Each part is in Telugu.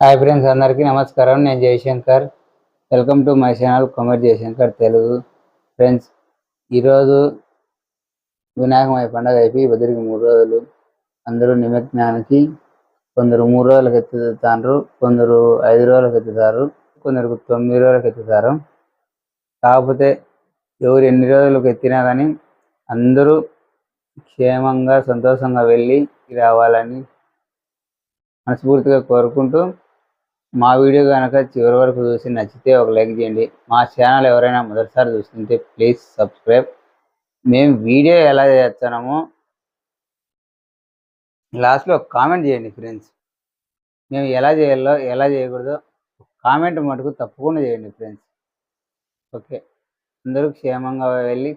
హాయ్ ఫ్రెండ్స్ అందరికీ నమస్కారం. నేను Jayashankar. Welcome to my channel Komar Jayashankar Telugu. Friends ఈరోజు వినాయకమయ పండుగ అయిపోయి బదిరికి మూడు రోజులు. అందరూ నిమజ్ఞానికి కొందరు మూడు రోజులకు ఎత్తుతారు కొందరు ఐదు రోజులకు ఎత్తుతారు కొందరు తొమ్మిది రోజులకు ఎత్తుతారు. కాకపోతే ఎవరు ఎన్ని రోజులకు ఎత్తినా కానీ అందరూ క్షేమంగా సంతోషంగా వెళ్ళి రావాలని మనస్ఫూర్తిగా కోరుకుంటూ మా వీడియో కనుక చివరి వరకు చూసి నచ్చితే ఒక లైక్ చేయండి. మా ఛానల్ ఎవరైనా మొదటిసారి చూస్తుంటే ప్లీజ్ సబ్స్క్రైబ్. మేము వీడియో ఎలా చేస్తున్నామో లాస్ట్లో ఒక కామెంట్ చేయండి ఫ్రెండ్స్. మేము ఎలా చేయాలో ఎలా చేయకూడదో కామెంట్ మటుకు తప్పకుండా చేయండి ఫ్రెండ్స్. ఓకే. అందరూ క్షేమంగా వెళ్ళి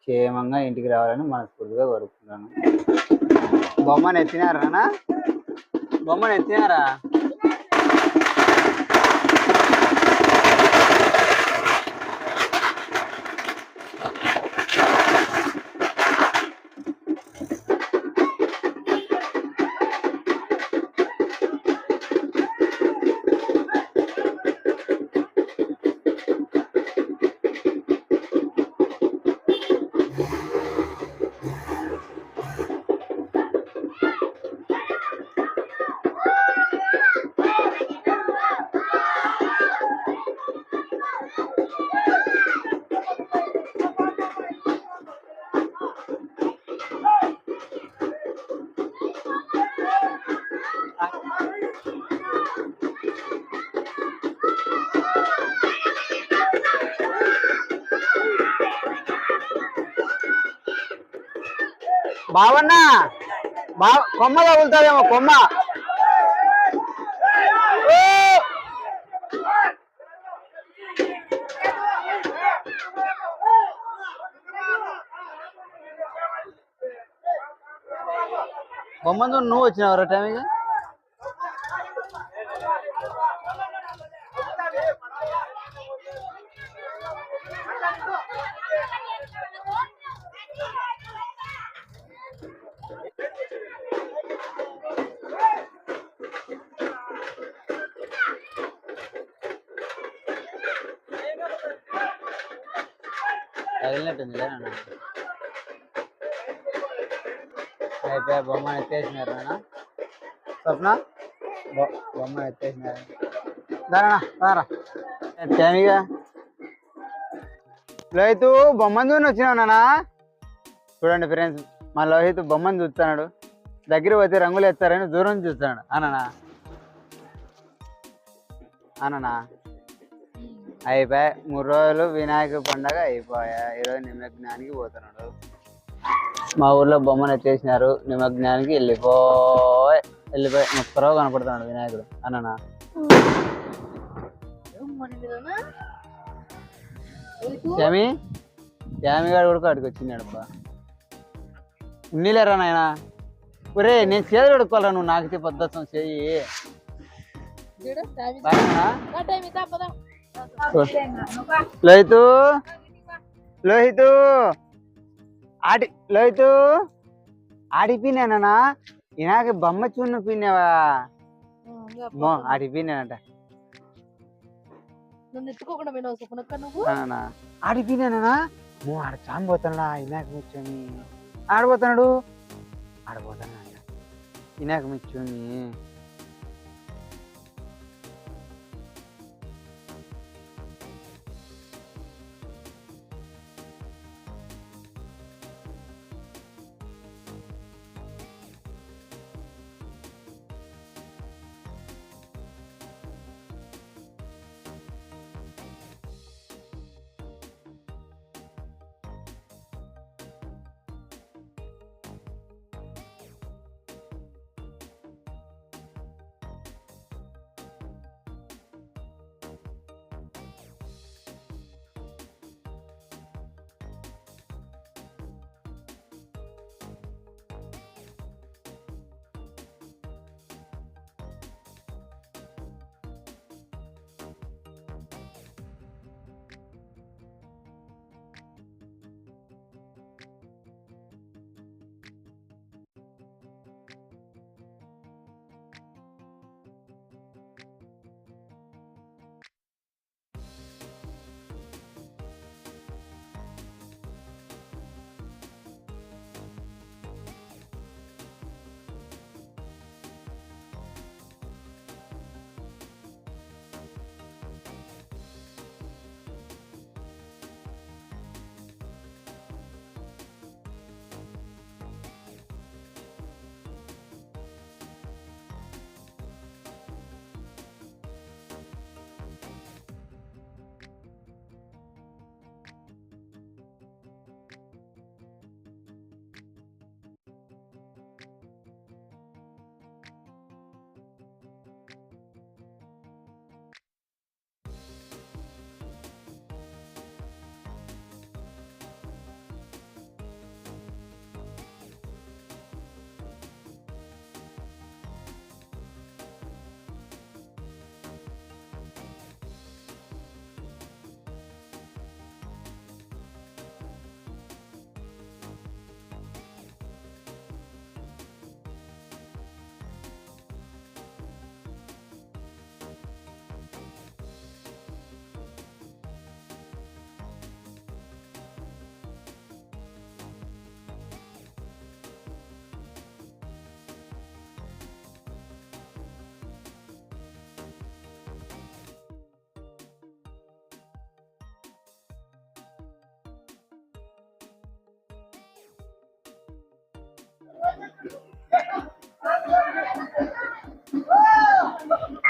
క్షేమంగా ఇంటికి రావాలని మనస్ఫూర్తిగా కోరుకుంటున్నాను. బొమ్మను ఎత్తినారా బొమ్మను ఎత్తినారా? బావన్నా బా కొమ్మ తగులుతుందేమో కొమ్మ ఓ! బొమ్మతో నువ్వు వచ్చినావు టైంకి అయితే బొమ్మ అయిపోయా ఎత్తేసినారు నాన్న. స్వప్న? బొమ్మ ఎత్తేసినారు. దారా దారా టైమిగా లోహిత్ బొమ్మను చూని వచ్చినావు నానా చూడండి ఫ్రెండ్స్ మా లోహిత్ బొమ్మను చూస్తున్నాడు. దగ్గర పోతే రంగులు ఎత్తారని దూరం చూస్తున్నాడు. అననా అననా అయిపోయా మూడు రోజులు వినాయక పండగ అయిపోయా. ఈరోజు నిమజ్ఞానికి పోతున్నాడు. మా ఊర్లో బొమ్మను ఎత్తేసినారు. నిమజ్ఞానికి వెళ్ళిపోయి. వెళ్ళిపోయి. ముక్కరావు కనపడుతున్నాడు వినాయకుడు. అన్ననా? యామి యామి గారు కూడా అడిగి వచ్చినాడు అబ్బా ఉన్నీలేరా నాయన? ఒరే నేను చేతులు అడుక్కోవాలా నువ్వు. పద్ధతి చెయ్యి బాగున్నా లోహితు. లోహితు. ఆడి లోహితు. ఆడిపోయినానా ఇనాక బొమ్మ చూన్న పిన్నావా మో ఆడిపోయినానంట. నన్ను ఎత్తుకోకుండా పోయినావు సుకునక్క నువ్వు? ఆడిపోయినానా మో ఆడ చాంబోతాడా ఇనాక కూర్చొని ఆడబోతున్నాడు ఆడబోతాడు ఇనాక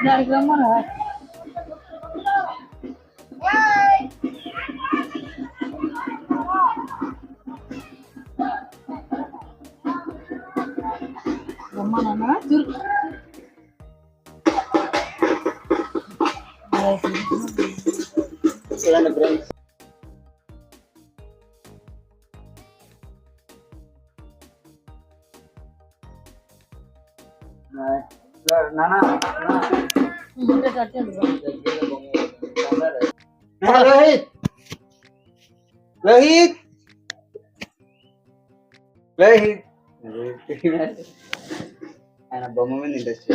dari murah Ke mana najur? Nah, nah. हाँ, रोहित। रोहित। रोहित। बम इंडस्ट्री